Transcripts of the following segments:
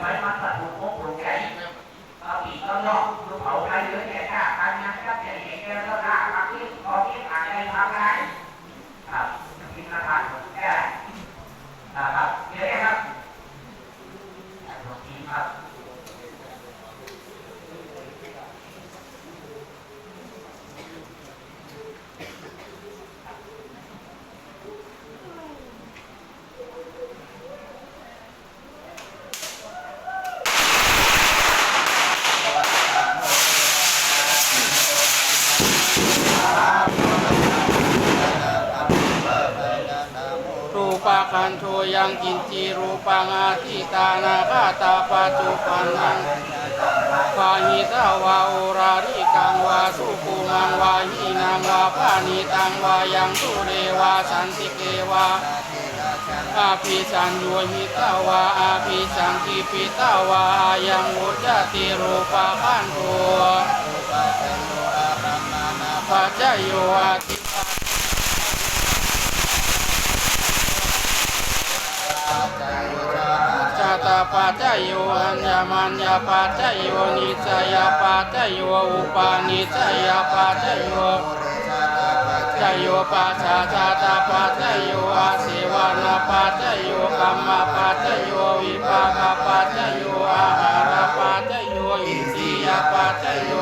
ไม้มันตัดลูกโคกปลูกใหญ่เอาอีกก็นอกลูกเผาไทยเยอะแยะค่ะการงานก็จะเห็นแค่เรื่องหน้าบางที่พอที่อาจจะทำได้ครับกินอาหารแก่นะครับเยอะครับ คันโทยังกินจีรูปังอาทิตานาคาตาปัจจุปันนังปาหิตาวาโอราริกังวาสุภูมังวาหินางวาปานิตังวายังสุเรวาสันติเกวาอาภิสัญโยหิตาวาอาภิสังกิปิตาวาอายังอุจติรูปาคันโทปัจจโยอาทิ จจยโยอัญญมัญญาปัจจยโยนิจยาปัจจโยอุปาณิจยาปัจจยโยจโยปัจจาจตาปัจจยโยอาเสวนาปัจจยโยกรรมปัจจยโยวิปากปัจจยโยอาหารปัจจยโยอินทรียปัจจยโย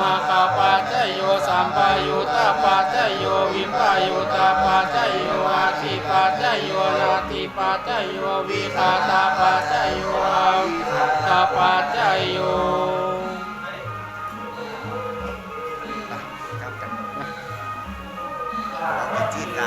มาคาปัจจยโยสัมปายุตตาปัจจยโยวิปายุตตาปัจ ติปัจจโยนาติปัจจโยวิตาตาปัจจโยอาวิตาปัจจโยกลับกันนะเราไปจีนนะ